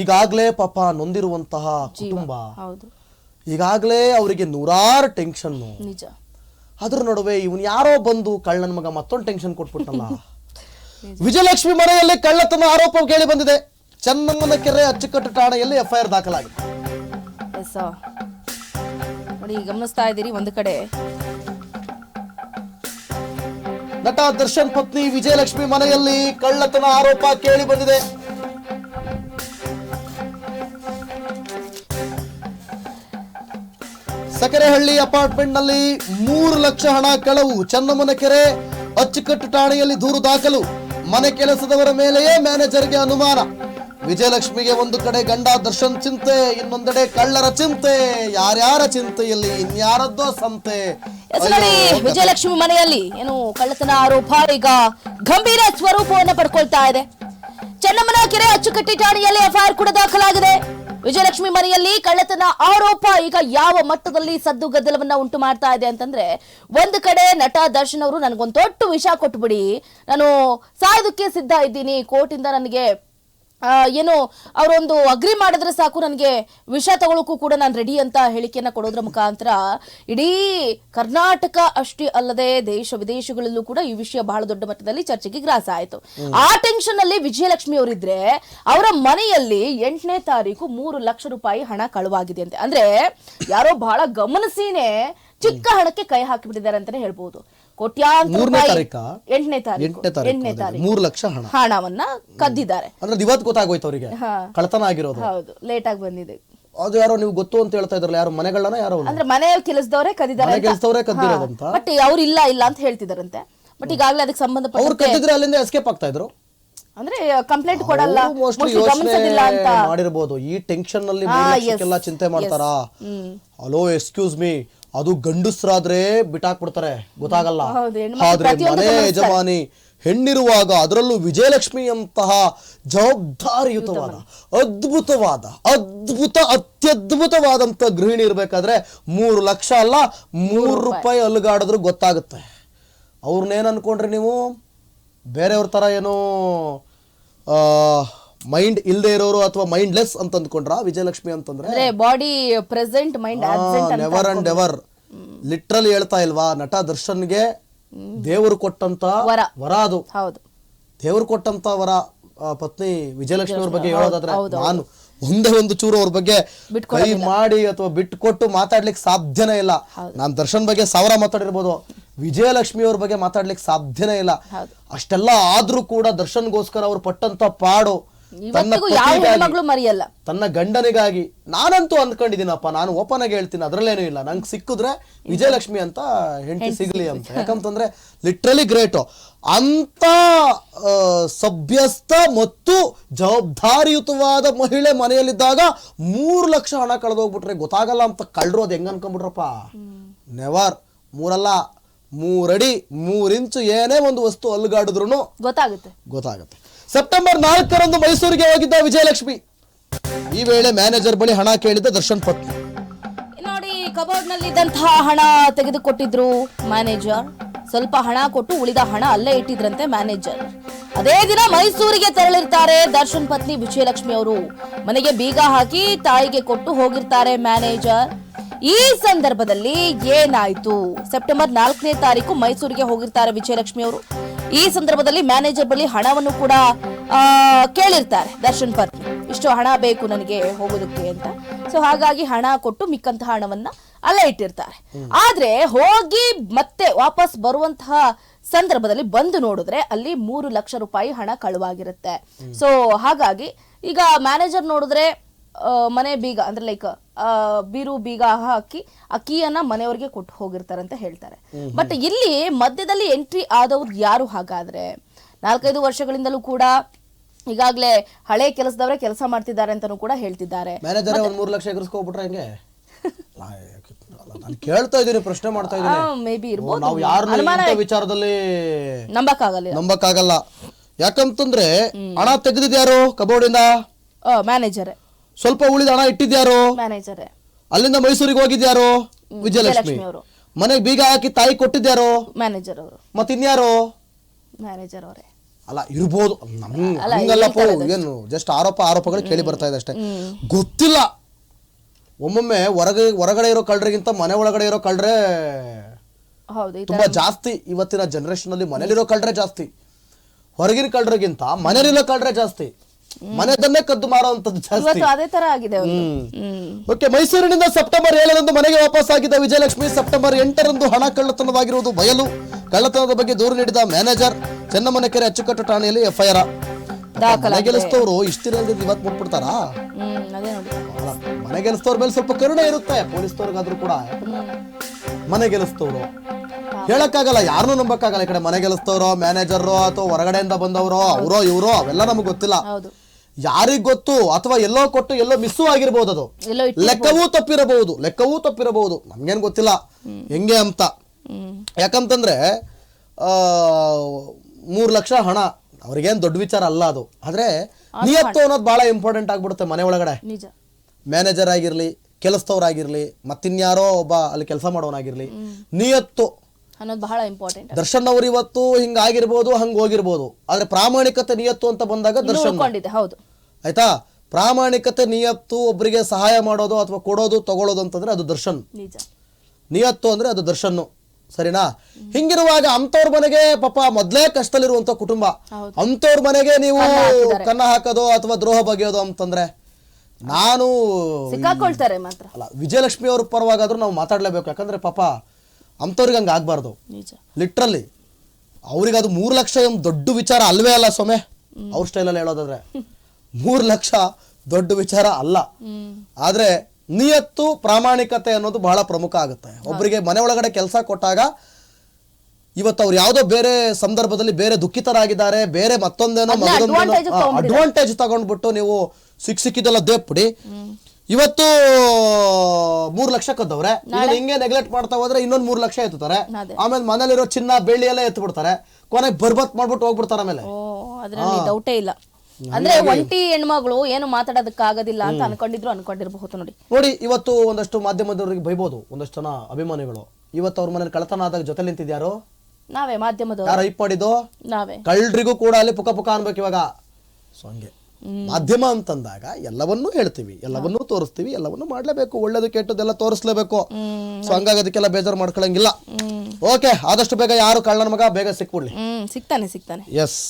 ಈಗಾಗ್ಲೇ ಪಾಪ ನೊಂದಿರುವಂತಹ ಕುಟುಂಬ. ಈಗಾಗಲೇ ಅವರಿಗೆ ನೂರಾರು ಟೆನ್ಷನ್ ನಿಜ. ಅದ್ರ ನಡುವೆ ಇವನ್ ಯಾರೋ ಬಂದು ಕಳ್ಳನ ಮಗ ಮತ್ತೊಂದು ಟೆನ್ಷನ್ ಕೊಟ್ಬಿಟ್ಟಲ್ಲ ವಿಜಯಲಕ್ಷ್ಮಿ ಮನೆಯಲ್ಲಿ ಕಳ್ಳತನ ಆರೋಪ ಕೇಳಿ ಬಂದಿದೆ. ಚನ್ನಮ್ಮನ ಕೆರೆ ಅಚ್ಚುಕಟ್ಟು ಠಾಣೆಯಲ್ಲಿ ಎಫ್ಐಆರ್ ದಾಖಲಾಗಿದೆ. ನೋಡಿ ಗಮನಿಸ್ತಾ ಇದ್ದೀರಿ ಒಂದು ಕಡೆ. ನಟ ದರ್ಶನ್ ಪತ್ನಿ ವಿಜಯಲಕ್ಷ್ಮಿ ಮನೆಯಲ್ಲಿ ಕಳ್ಳತನ ಆರೋಪ ಕೇಳಿ ಬಂದಿದೆ. ಸಕೆರೆಹಳ್ಳಿ ಅಪಾರ್ಟ್ಮೆಂಟ್ನಲ್ಲಿ ಮೂರು ಲಕ್ಷ ಹಣ ಕಳವು ಚನ್ನಮ್ಮನ ಕೆರೆ ಅಚ್ಚುಕಟ್ಟು ಠಾಣೆಯಲ್ಲಿ ದೂರು ದಾಖಲು. ಮನೆ ಕೆಲಸದವರ ಮೇಲೆಯೇ ಮ್ಯಾನೇಜರ್ಗೆ ಅನುಮಾನ. ವಿಜಯಲಕ್ಷ್ಮಿಗೆ ಒಂದು ಕಡೆ ಗಂಡ ದರ್ಶನ್ ಚಿಂತೆ ಇನ್ನೊಂದೆಡೆ ಕಳ್ಳರ ಚಿಂತೆ. ಯಾರ್ಯಾರ ಚಿಂತೆಯಲ್ಲಿ ಇನ್ಯಾರದ್ದೋ ಸಂತೆ. ಎಸ್ ನೋಡಿ ವಿಜಯಲಕ್ಷ್ಮಿ ಮನೆಯಲ್ಲಿ ಏನು ಕಳ್ಳತನ ಆರೋಪ? ಈಗ ಗಂಭೀರ ಸ್ವರೂಪವನ್ನು ಪಡ್ಕೊಳ್ತಾ ಇದೆ. ಚೆನ್ನಮ್ಮನ ಕೆರೆ ಅಚ್ಚುಕಟ್ಟಿ ಠಾಣೆಯಲ್ಲಿ ಎಫ್ಐಆರ್ ಕೂಡ ದಾಖಲಾಗಿದೆ. ವಿಜಯಲಕ್ಷ್ಮಿ ಮನೆಯಲ್ಲಿ ಕಳ್ಳತನ ಆರೋಪ. ಈಗ ಯಾವ ಮಟ್ಟದಲ್ಲಿ ಸದ್ದು ಗದ್ದಲವನ್ನ ಉಂಟು ಮಾಡ್ತಾ ಇದೆ ಅಂತಂದ್ರೆ ಒಂದು ಕಡೆ ನಟ ದರ್ಶನ್ ಅವರು ನನಗೊಂದು ದೊಡ್ಡ ವಿಷ ಕೊಟ್ಬಿಡಿ. ನಾನು ಸಾಯೋದಕ್ಕೆ ಸಿದ್ಧ ಇದ್ದೀನಿ. ಕೋರ್ಟಿಂದ ನನಗೆ ಏನು ಅವರೊಂದು ಅಗ್ರಿ ಮಾಡಿದ್ರೆ ಸಾಕು ನನಗೆ ವಿಷ ತಗೊಳ್ಳೋಕ್ಕೂ ಕೂಡ ನಾನು ರೆಡಿ ಅಂತ ಹೇಳಿಕೆಯನ್ನು ಕೊಡೋದ್ರ ಮುಖಾಂತರ ಇಡೀ ಕರ್ನಾಟಕ ಅಷ್ಟೇ ಅಲ್ಲದೆ ದೇಶ ವಿದೇಶಗಳಲ್ಲೂ ಕೂಡ ಈ ವಿಷಯ ಬಹಳ ದೊಡ್ಡ ಮಟ್ಟದಲ್ಲಿ ಚರ್ಚೆಗೆ ಗ್ರಾಸ ಆಯಿತು. ಆ ಟೆನ್ಷನ್ ಅಲ್ಲಿ ವಿಜಯಲಕ್ಷ್ಮಿ ಅವರಿದ್ರೆ ಅವರ ಮನೆಯಲ್ಲಿ ಎಂಟನೇ ತಾರೀಕು ಮೂರು ಲಕ್ಷ ರೂಪಾಯಿ ಹಣ ಕಳುವಾಗಿದೆ ಅಂತೆ. ಅಂದ್ರೆ ಯಾರೋ ಬಹಳ ಗಮನಿಸಿನೇ ಚಿಕ್ಕ ಹಣಕ್ಕೆ ಕೈ ಹಾಕಿಬಿಟ್ಟಿದ್ದಾರೆ ಅಂತಾನೆ ಹೇಳ್ಬೋದು. ಕೋಟ್ಯಾಂತರ ಮೂರನೇ ರೂಪಾಯಿ ತಾರೀಕಾ? ಎಂಟನೇ ತಾರೀಕು ಎಂಟನೇ ಎಂಟನೇ ತಾರೀಕು ಮೂರು ಲಕ್ಷ ಹಣ. ಹಣವನ್ನ ಕದ್ದಿದ್ದಾರೆ. ಅಂದ್ರೆ ಇವತ್ ಇವತ್ತು ಗೊತ್ತಾಗೋಯ್ತು ಅವರಿಗೆ. ಹಾ. ಕಳ್ಳತನ ಆಗಿರೋದು. ಹೌದು. ಲೇಟ್ ಆಗಿ ಬಂದಿದೆ. ಅದು ಯಾರೋ ನೀವು ಗೊತ್ತು ಅಂತ ಹೇಳ್ತಾ ಇದ್ರಲ್ಲ ಯಾರು ಮನೆಗಳನ್ನ ಯಾರೋ ಅವ್ರು? ಅಂದ್ರೆ ಮನೆಯಲ್ಲಿ ಕೆಲಸದವರೇ ಕದ್ದಿದ್ದಾರೆ ಮನೆ ಕೆಲ್ಸದವ್ರೇ ಕದ್ದಿರೋದಂತ? ಬಟ್ ಅವ್ರು ಇಲ್ಲ ಇಲ್ಲ ಅಂತ ಹೇಳ್ತಿದಾರಂತೆ ಬಟ್ ಈಗಾಗಲೇ ಅದಕ್ಕೆ ಅವ್ರು ಸಂಬಂಧಪಟ್ಟ ಕದ್ದಿದ್ರೆ ಅಲ್ಲಿಂದ ಎಸ್ಕೇಪ್ ಆಗ್ತಾ ಇದ್ರು? ಅಂದ್ರೆ ಕಂಪ್ಲೇಂಟ್ ಕೊಡಲ್ಲ. ಮೋಸ್ಟ್ಲಿ ಗಮನಿಸೋದಿಲ್ಲ ಅಂತ. ಮಾಡಿರ್ಬೋದು. ಈ ಟೆನ್ಷನ್ನಲ್ಲಿ ಲಕ್ಷಕ್ಕೆಲ್ಲ ಚಿಂತೆ ಮಾಡ್ತಾರಾ? ಹಲೋ ಎಕ್ಸ್ಕ್ಯೂಸ್ ಮೀ ಅದು ಗಂಡಸ್ರಾದ್ರೆ ಬಿಟ್ಟಾಕ್ಬಿಡ್ತಾರೆ. ಗೊತ್ತಾಗಲ್ಲ. ಆದ್ರೆ ಮನೆ ಯಜಮಾನಿ ಹೆಣ್ಣಿರುವಾಗ ಅದರಲ್ಲೂ ವಿಜಯಲಕ್ಷ್ಮಿ ಅಂತಹ ಜವಾಬ್ದಾರಿಯುತವಾದ ಅದ್ಭುತವಾದ ಅದ್ಭುತ ಅತ್ಯದ್ಭುತವಾದಂತ ಗೃಹಿಣಿ ಇರಬೇಕಾದ್ರೆ ಮೂರು ಲಕ್ಷ ಅಲ್ಲ ಮೂರು ರೂಪಾಯಿ. ಅಲ್ಗಾಡಿದ್ರು ಗೊತ್ತಾಗುತ್ತೆ. ಅವ್ರನ್ನೇನ್ ಅನ್ಕೊಂಡ್ರಿ ನೀವು? ಬೇರೆಯವ್ರ ಥರ ಏನೋ ಮೈಂಡ್ ಇಲ್ಲದೆ ಇರೋರು ಅಥವಾ ಮೈಂಡ್ಲೆಸ್ ಅಂತ ಅಂದ್ಕೊಂಡ್ರ? ವಿಜಯಲಕ್ಷ್ಮಿ ಅಂತಂದ್ರೆ? ಅಂದ್ರೆ body present mind absent never and ever literal ಹೇಳ್ತಾ ಇಲ್ವಾ? ನಟ ದರ್ಶನ್ಗೆ ದೇವರು ಕೊಟ್ಟಂತ ವರ. ವರ ಅದು. ಹೌದು. ದೇವರು ಕೊಟ್ಟಂತ ವರ ಆ, ಪತ್ನಿ ವಿಜಯಲಕ್ಷ್ಮಿ ಅವ್ರ ಬಗ್ಗೆ ಹೇಳೋದಾದ್ರೆ ನಾನು ಒಂದೇ ಒಂದು ಚೂರು ಅವ್ರ ಬಗ್ಗೆ ಕೈ ಮಾಡಿ ಅಥವಾ ಬಿಟ್ಕೊಟ್ಟು ಮಾತಾಡ್ಲಿಕ್ಕೆ ಸಾಧ್ಯನೇ ಇಲ್ಲ. ನಾನ್ ದರ್ಶನ್ ಬಗ್ಗೆ ಸಾವಿರ ಮಾತಾಡಿರ್ಬೋದು. ವಿಜಯಲಕ್ಷ್ಮಿ ಅವ್ರ ಬಗ್ಗೆ ಮಾತಾಡ್ಲಿಕ್ಕೆ ಸಾಧ್ಯನೇ ಇಲ್ಲ. ಅಷ್ಟೆಲ್ಲ ಆದ್ರೂ ಕೂಡ ದರ್ಶನ್ಗೋಸ್ಕರ ಅವ್ರು ಪಟ್ಟಂತ ಪಾಡು ಇವತ್ತಿಗೂ ಯಾವ ಪತಿಗಾಗಿ, ಹೆಣ್ಮಗಳು ಮರಿಯಲ್ಲ. ತನ್ನ ಗಂಡನಿಗಾಗಿ ನಾನಂತೂ ಅಂದ್ಕೊಂಡಿದ್ದೀನಪ್ಪ ನಾನು ಓಪನ್ ಆಗಿ ಹೇಳ್ತೀನಿ ಅದ್ರಲ್ಲೇನೂ ಇಲ್ಲ. ನಂಗೆ ಸಿಕ್ಕಿದ್ರೆ ವಿಜಯಲಕ್ಷ್ಮಿ ಅಂತ ಹೆಂಡತಿ ಸಿಗ್ಲಿ ಅಂತ. ಯಾಕಂತಂದ್ರೆ ಲಿಟ್ರಲಿ ಗ್ರೇಟು ಅಂತ ಆ, ಸಭ್ಯಸ್ಥ ಮತ್ತು ಜವಾಬ್ದಾರಿಯುತವಾದ ಮಹಿಳೆ ಮನೆಯಲ್ಲಿದ್ದಾಗ ಮೂರು ಲಕ್ಷ ಹಣ ಕಳೆದೋಗ್ಬಿಟ್ರೆ ಗೊತ್ತಾಗಲ್ಲ ಅಂತ ಕಳ್ರು ಅದು ಹೆಂಗ್ ಅನ್ಕೊಂಡ್ಬಿಟ್ರಪ್ಪ? ನೆವರ್ ಮೂರಲ್ಲ ಮೂರಡಿ ಮೂರಿಂಚು ಏನೇ ಒಂದು ವಸ್ತು ಅಲ್ಗಾಡಿದ್ರು ಗೊತ್ತಾಗುತ್ತೆ. ಗೊತ್ತಾಗುತ್ತೆ. ಸೆಪ್ಟೆಂಬರ್ ನಾಲ್ಕರಂದು ಮೈಸೂರಿಗೆ ಹೋಗಿದ್ದ ವಿಜಯಲಕ್ಷ್ಮಿ. ಈ ವೇಳೆ ಮ್ಯಾನೇಜರ್ ಬಳಿ ಹಣ ಕೇಳಿದ್ದ ದರ್ಶನ್ ಪತ್ನಿ. ನೋಡಿ ಕಬೋರ್ಡ್ನಲ್ಲಿ ಇದ್ದಂತಹ ಹಣ ತೆಗೆದುಕೊಟ್ಟಿದ್ರು ಮ್ಯಾನೇಜರ್. ಸ್ವಲ್ಪ ಹಣ ಕೊಟ್ಟು ಉಳಿದ ಹಣ ಅಲ್ಲೇ ಇಟ್ಟಿದ್ರಂತೆ ಮ್ಯಾನೇಜರ್. ಅದೇ ದಿನ ಮೈಸೂರಿಗೆ ತೆರಳಿರ್ತಾರೆ ದರ್ಶನ್ ಪತ್ನಿ ವಿಜಯಲಕ್ಷ್ಮಿ ಅವರು. ಮನೆಗೆ ಬೀಗ ಹಾಕಿ ತಾಯಿಗೆ ಕೊಟ್ಟು ಹೋಗಿರ್ತಾರೆ ಮ್ಯಾನೇಜರ್. ಈ ಸಂದರ್ಭದಲ್ಲಿ ಏನಾಯ್ತು? ಸೆಪ್ಟೆಂಬರ್ ನಾಲ್ಕನೇ ತಾರೀಕು ಮೈಸೂರಿಗೆ ಹೋಗಿರ್ತಾರೆ ವಿಜಯಲಕ್ಷ್ಮಿ ಅವರು. ಈ ಸಂದರ್ಭದಲ್ಲಿ ಮ್ಯಾನೇಜರ್ ಬಳಿ ಹಣವನ್ನು ಕೂಡ ಕೇಳಿರ್ತಾರೆ. ದರ್ಶನ್ ಪತ್ನಿ ಇಷ್ಟು ಹಣ ಬೇಕು ನನಗೆ ಹೋಗೋದಕ್ಕೆ ಅಂತ. ಸೊ ಹಾಗಾಗಿ ಹಣ ಕೊಟ್ಟು ಮಿಕ್ಕಂತಹ ಹಣವನ್ನ ಅಲ್ಲೇ ಇಟ್ಟಿರ್ತಾರೆ. ಆದ್ರೆ ಹೋಗಿ ಮತ್ತೆ ವಾಪಸ್ ಬರುವಂತಹ ಸಂದರ್ಭದಲ್ಲಿ ಬಂದು ನೋಡಿದ್ರೆ ಅಲ್ಲಿ ಮೂರು ಲಕ್ಷ ರೂಪಾಯಿ ಹಣ ಕಳುವಾಗಿರುತ್ತೆ. ಸೊ ಹಾಗಾಗಿ ಈಗ ಮ್ಯಾನೇಜರ್ ನೋಡಿದ್ರೆ ಮನೆ ಬೀಗ ಅಂದ್ರೆ ಲೈಕ್ ಬೀರು ಬೀಗ ಹಾಕಿ ಅಕ್ಕಿಯನ್ನ ಕೀಯನ್ನ ಮನೆಯವ್ರಿಗೆ ಕೊಟ್ಟು ಹೋಗಿರ್ತಾರೆ ಅಂತ ಹೇಳ್ತಾರೆ ಬಟ್ ಇಲ್ಲಿ ಮಧ್ಯದಲ್ಲಿ ಎಂಟ್ರಿ ಆದವ್ರು ಯಾರು ಹಾಗಾದ್ರೆ? ನಾಲ್ಕೈದು ವರ್ಷಗಳಿಂದಲೂ ಕೂಡ ಈಗಾಗಲೇ ಹಳೆ ಕೆಲಸದವರೇ ಕೆಲಸ ಮಾಡ್ತಿದ್ದಾರೆ ಅಂತಾನೂ ಕೂಡ ಹೇಳ್ತಿದ್ದಾರೆ. ಮ್ಯಾನೇಜರ್ ಒಂದ್ ಮೂರು ಲಕ್ಷ ಎಗರಿಸ್ಕೊಬಿಟ್ರೆ ಹಂಗೆ? ನಾನು ಕೇಳ್ತಾ ಇದ್ದೀನಿ ಪ್ರಶ್ನೆ ಮಾಡ್ತಾ ಇದ್ದೀನಿ. ನಾವು ಯಾರನ್ನ ವಿಚಾರದಲ್ಲಿ ನಂಬಕ್ಕಾಗಲ್ಲ. ನಂಬಕ್ಕಾಗಲ್ಲ. ಯಾಕಂತಂದ್ರೆ ಹಣ ತೆಗೆದಿದ್ಯಾರು ಕಬೋರ್ಡಿಂದ? ಮ್ಯಾನೇಜರೇ ಸ್ವಲ್ಪ ಉಳಿದ ಹಣ ಇಟ್ಟಿದ್ಯಾರು? ಮ್ಯಾನೇಜರೇ ಅಲ್ಲಿಂದ ಮೈಸೂರಿಗೆ ಹೋಗಿದ್ಯಾರು? ವಿಜಯಲಕ್ಷ್ಮಿ. ಅವರು. ಮನೆಗೆ ಬೀಗ ಹಾಕಿ ತಾಯಿ ಕೊಟ್ಟಿದ್ಯಾರು? ಮ್ಯಾನೇಜರ್ ಅವರು. ಮತ್ತಿನ್ಯಾರು? ಮ್ಯಾನೇಜರ್ ಅವರೇ. ಅಲ್ಲ ಇರ್ಬೋದು. ಹಂಗಲ್ಲಪ್ಪ ಏನು ಜಸ್ಟ್ ಆರೋಪ ಆರೋಪಗಳು ಕೇಳಿ ಬರ್ತಾ ಇದೆ ಅಷ್ಟೇ. ಗೊತ್ತಿಲ್ಲ. ಒಮ್ಮೊಮ್ಮೆ ಹೊರಗೆ ಹೊರಗಡೆ ಇರೋ ಕಳ್ಳರಿಗಿಂತ ಮನೆ ಒಳಗಡೆ ಇರೋ ಕಳ್ಳರೇ ಹೌದು ಈ ತುಂಬಾ ಜಾಸ್ತಿ ಇವತ್ತಿನ ಜನರೇಷನ್ ಅಲ್ಲಿ ಮನೇಲಿರೋ ಕಳ್ಳರೆ ಜಾಸ್ತಿ. ಹೊರಗಿನ ಕಳ್ಳರಿಗಿಂತ ಮನೇಲಿರೋ ಕಳ್ಳರೆ ಜಾಸ್ತಿ. ಮನೆದನ್ನೇ ಕದ್ದು ಮಾರುವಂತದ್ದು ಜಾಸ್ತಿ. ಇವತ್ತು ಅದೇ ತರ ಆಗಿದೆ ಒಂದು. ಹ್ಮ್. ಓಕೆ ಮೈಸೂರಿನಿಂದ ಸೆಪ್ಟೆಂಬರ್ ಏಳರಂದು ಮನೆಗೆ ವಾಪಸ್ ಆಗಿದ್ದ ವಿಜಯಲಕ್ಷ್ಮಿ ಸೆಪ್ಟೆಂಬರ್ ಎಂಟರಂದು ಹಣ ಕಳ್ಳತನವಾಗಿರುವುದು ಬಯಲು. ಕಳ್ಳತನದ ಬಗ್ಗೆ ದೂರು ನೀಡಿದ ಮ್ಯಾನೇಜರ್ ಚೆನ್ನಮ್ಮನಕೆರೆ ಅಚ್ಚುಕಟ್ಟು ಠಾಣೆಯಲ್ಲಿ ಎಫ್ಐಆರ್. ಮನೆ ಗೆಲ್ಲಿಸ್ತವ್ರು ಇಷ್ಟ ದಿನ ಇಲ್ದಿದ್ದು ಇವತ್ತು ಮುಟ್ಬಿಡ್ತಾರಾ? ಹ್ಮ್ ಅದೇ ನೋಡಿ. ಅಲ್ಲ, ಮನೆ ಗೆಲ್ಲಿಸ್ತವ್ರ ಮೇಲೆ ಸ್ವಲ್ಪ ಕರುಣೆ ಇರುತ್ತೆ ಪೊಲೀಸ್ನವ್ರಿಗಾದ್ರೂ ಕೂಡ. ಮನೆ ಗೆಲ್ಲಿಸ್ತವ್ರು ಹೇಳಕ್ಕಾಗಲ್ಲ ಯಾರನ್ನೂ ನಂಬಕ್ಕಾಗಲ್ಲ ಈ ಕಡೆ ಮನೆ ಗೆಲ್ಲಿಸ್ತವ್ರೋ ಮ್ಯಾನೇಜರು ಅಥವಾ ಹೊರಗಡೆಯಿಂದ ಬಂದವರೋ ಅವರೋ ಇವರೋ ಅವೆಲ್ಲ ನಮ್ಗೆ ಗೊತ್ತಿಲ್ಲ. ಹೌದು. ಯಾರಿಗ್ ಗೊತ್ತು ಅಥವಾ ಎಲ್ಲೋ ಕೊಟ್ಟು ಎಲ್ಲೋ ಮಿಸ್ಸು ಆಗಿರ್ಬೋದು ಅದು. ಎಲ್ಲೋ ಲೆಕ್ಕವೂ ತಪ್ಪಿರಬಹುದು ಲೆಕ್ಕವೂ ತಪ್ಪಿರಬಹುದು. ನಮ್ಗೇನ್ ಗೊತ್ತಿಲ್ಲ. ಹೆಂಗೆ ಅಂತ. ಯಾಕಂತಂದ್ರೆ ಆ ಮೂರ್ ಲಕ್ಷ ಹಣ ಅವ್ರಿಗೇನ್ ದೊಡ್ಡ ವಿಚಾರ ಅಲ್ಲ ಅದು. ಆದ್ರೆ ನಿಯತ್ತು ಅನ್ನೋದು ಬಹಳ ಇಂಪಾರ್ಟೆಂಟ್ ಆಗ್ಬಿಡುತ್ತೆ ಮನೆ ಒಳಗಡೆ. ನಿಜ. ಮ್ಯಾನೇಜರ್ ಆಗಿರ್ಲಿ ಕೆಲಸದವ್ರಾಗಿರ್ಲಿ ಮತ್ತಿನ್ಯಾರೋ ಒಬ್ಬ ಅಲ್ಲಿ ಕೆಲಸ ಮಾಡೋನಾಗಿರ್ಲಿ ನಿಯತ್ತು ಅನ್ನೋದು ಬಹಳ ಇಂಪಾರ್ಟೆಂಟ್ ದರ್ಶನ್ ಅವ್ರು ಇವತ್ತು ಹಿಂಗಾಗಿರ್ಬೋದು ಹಂಗ ಹೋಗಿರ್ಬೋದು. ಆದ್ರೆ ಪ್ರಾಮಾಣಿಕತೆ ನಿಯತ್ತು ಅಂತ ಬಂದಾಗ ದರ್ಶನ್ ಉಳ್ಕೊಂಡಿದೆ ಹೌದು. ಆಯ್ತಾ? ಪ್ರಾಮಾಣಿಕತೆ ನಿಯತ್ತು ಒಬ್ಬರಿಗೆ ಸಹಾಯ ಮಾಡೋದು ಅಥವಾ ಕೊಡೋದು ತಗೊಳ್ಳೋದು ಅಂತಂದ್ರೆ ಅದು ದರ್ಶನ್. ನಿಜ. ನಿಯತ್ತು ಅಂದ್ರೆ ಅದು ದರ್ಶನ್ ಸರಿನಾ? ಹಿಂಗಿರುವಾಗ ಅಂತವ್ರ ಮನೆಗೆ ಪಾಪ ಮೊದ್ಲೇ ಕಷ್ಟದಲ್ಲಿರುವಂತ ಕುಟುಂಬ. ಅಂತವ್ರ ಮನೆಗೆ ನೀವು ಕನ್ನ ಹಾಕೋದು ಅಥವಾ ದ್ರೋಹ ಬಗೆಯೋದು ಅಂತಂದ್ರೆ ನಾನು ಸಿಕ್ಕಾಕೊಳ್ತಾರೆ ಮಾತ್ರ. ಅಲ್ಲ ವಿಜಯಲಕ್ಷ್ಮಿ ಅವ್ರ ಪರವಾಗಾದ್ರೂ ನಾವು ಮಾತಾಡ್ಲೇಬೇಕು. ಯಾಕಂದ್ರೆ ಪಾಪ ಅಂತವ್ರಿಗೆ ಹಂಗೆ ಆಗಬಾರ್ದು. ಲಿಟ್ರಲ್ಲಿ ಲಿಟ್ರಲಿ ಅವ್ರಿಗೆ ಅದು ಮೂರು ಲಕ್ಷ ಏನು ದೊಡ್ಡ ವಿಚಾರ ಅಲ್ವೇ ಅಲ್ಲ ಸೊಮೆ ಅವ್ರ ಸ್ಟೈಲಲ್ಲಿ ಹೇಳೋದಾದ್ರೆ. ಮೂರು ಲಕ್ಷ ದೊಡ್ಡ ವಿಚಾರ ಅಲ್ಲ. ಆದರೆ ನಿಯತ್ತು ಪ್ರಾಮಾಣಿಕತೆ ಅನ್ನೋದು ಬಹಳ ಪ್ರಮುಖ ಆಗುತ್ತೆ. ಒಬ್ಬರಿಗೆ ಮನೆ ಒಳಗಡೆ ಕೆಲಸ ಕೊಟ್ಟಾಗ ಇವತ್ತು ಅವ್ರು ಯಾವುದೋ ಬೇರೆ ಸಂದರ್ಭದಲ್ಲಿ ಬೇರೆ ದುಃಖಿತರಾಗಿದ್ದಾರೆ ಬೇರೆ ಮತ್ತೊಂದೇನೋ. ಅಡ್ವಾಂಟೇಜ್ ತಗೊಂಡ್ಬಿಟ್ಟು ನೀವು ಸಿಕ್ ಸಿಕ್ಕಿದೆಲ್ಲ ದೇಪ್ಬಿಡಿ ಇವತ್ತು ಮೂರ್ ಲಕ್ಷ ಕದ್ದವ್ರೆ. ಹಿಂಗೆ ನೆಗ್ಲೆಕ್ಟ್ ಮಾಡ್ತಾ ಹೋದ್ರೆ ಇನ್ನೊಂದ್ ಮೂರ್ ಲಕ್ಷ ಎತ್ತುತ್ತಾರೆ. ಅದೇ. ಆಮೇಲೆ ಮನೇಲಿರೋ ಚಿನ್ನ ಬೆಳ್ಳಿ ಎಲ್ಲ ಎತ್ತು ಬಿಡ್ತಾರೆ ಕೊನೆಗೆ ಬರ್ಬತ್ ಮಾಡ್ಬಿಟ್ಟು ಹೋಗ್ಬಿಡ್ತಾರೆ ಆಮೇಲೆ. ಓ ಅದ್ರಲ್ಲಿ ಡೌಟೇ ಇಲ್ಲ. ಅಂದ್ರೆ ಒಂಟಿ ಹೆಣ್ಮಗಳು ಏನು ಮಾತಾಡೋದಕ್ಕಾಗೋದಿಲ್ಲ ಅಂತ ಅನ್ಕೊಂಡಿದ್ರು ಅನ್ಕೊಂಡಿರಬಹುದು ನೋಡಿ ನೋಡಿ ಇವತ್ತು ಒಂದಷ್ಟು ಮಾಧ್ಯಮದವರಿಗೆ ಬೈಬಹುದು ಒಂದಷ್ಟು ಜನ ಅಭಿಮಾನಿಗಳು. ಇವತ್ತು ಅವ್ರ ಮನೇಲಿ ಕಳತನ ಆದಾಗ ಜೊತೆ ನಿಂತಿದ್ಯಾರು? ನಾವೇ ಮಾಧ್ಯಮದವರು. ಯಾರು ಹೈಪ್ ಮಾಡಿದ್ದು ನಾವೇ. ಕಳ್ಳರಿಗೂ ಕೂಡ ಅಲ್ಲಿ ಪುಕ ಪುಕ ಅನ್ಬೇಕು ಇವಾಗ. ಸೊ ಹಂಗೆ. ಮಾಧ್ಯಮ ಅಂತಂದಾಗ ಎಲ್ಲವನ್ನೂ ಹೇಳ್ತೀವಿ ಎಲ್ಲವನ್ನೂ ತೋರಿಸ್ತೀವಿ ಎಲ್ಲವನ್ನೂ ಮಾಡ್ಲೇಬೇಕು. ಒಳ್ಳೇದು ಕೆಟ್ಟದೆಲ್ಲ ತೋರಿಸ್ಲೇಬೇಕು. ಸೊ ಹಂಗಾಗಿ ಅದಕ್ಕೆಲ್ಲ ಬೇಜಾರು ಮಾಡ್ಕೊಳ್ಳಂಗಿಲ್ಲ ಓಕೆ ಆದಷ್ಟು ಬೇಗ ಯಾರು ಕಳ್ಳನ ಮಗ ಬೇಗ ಸಿಕ್ಬಿಡ್ಲಿ. ಸಿಗ್ತಾನೆ ಸಿಗ್ತಾನೆ. ಎಸ್